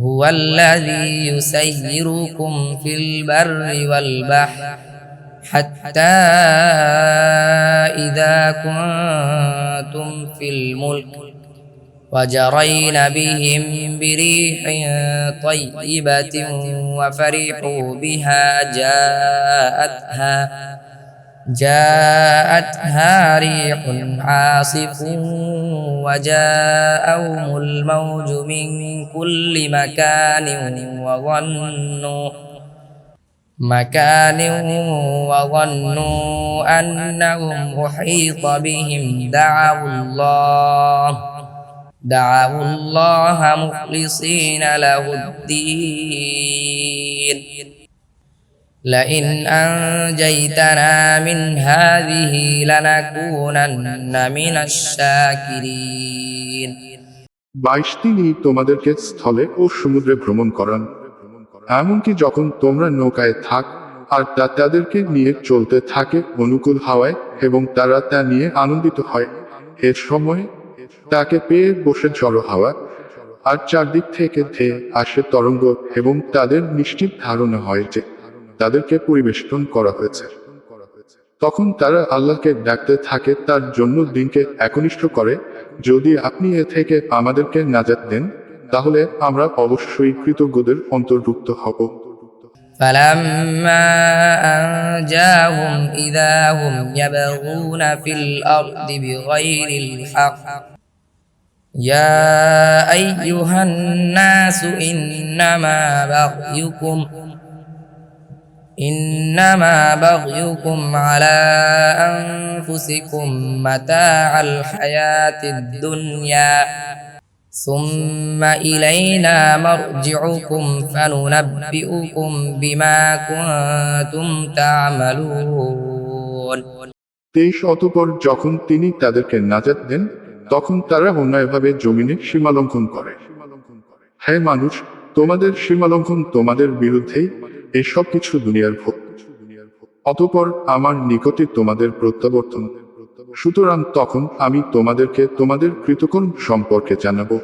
هو الذي يسيركم في البر والبحر حتى إذا كنتم في الملك وجرين بهم بريح طيبة وفرحوا بها جاءتها جاءتها ريح عاصف وجاءهم الموج من كل مكان وظنوا مكان وظنوا أنهم أحيط بهم. دعوا الله دعوا الله مخلصين له الدين. لئن أنجيتنا من هذه لنكونن من الشاكرين বাইশ তিনি তোমাদেরকে স্থলে ও সমুদ্রে ভ্রমণ করান এমনকি যখন তোমরা নৌকায় থাক আর তা তাদেরকে নিয়ে চলতে থাকে অনুকূল হাওয়ায় এবং তারা তা নিয়ে আনন্দিত হয় এর সময় তাকে পেয়ে বসে জড়ো হাওয়া আর চারদিক থেকে ধেয়ে আসে তরঙ্গ এবং তাদের নিশ্চিত ধারণা হয় যে তাদেরকে পরিবেষ্টন করা হয়েছে তখন তারা আল্লাহকে ডাকতে থাকে তার জন্য দিনকে একনিষ্ঠ করে যদি আপনি এ থেকে আমাদেরকে নাজাত দেন তাহলে আমরা অবশ্যই কৃতজ্ঞদের অন্তর্ভুক্ত হব فلما أنجاهم إذا هم يبغون في الأرض بغير الحق يا أيها الناس إنما بغيكم إنما بغيكم على أنفسكم متاع الحياة الدنيا ثم إلينا مرجعكم فننبئكم بما كنتم تعملون তেইশ অতপর যখন তিনি তাদেরকে নাজাত দেন তখন তারা অন্যায়ভাবে জমিনে সীমালঙ্ঘন করে হে মানুষ তোমাদের সীমালঙ্ঘন তোমাদের বিরুদ্ধেই এসব কিছু দুনিয়ার ভোগ। অতপর আমার নিকটে তোমাদের প্রত্যাবর্তন। সুতরাং তখন আমি তোমাদেরকে তোমাদের কৃতকর্ম সম্পর্কে জানাব।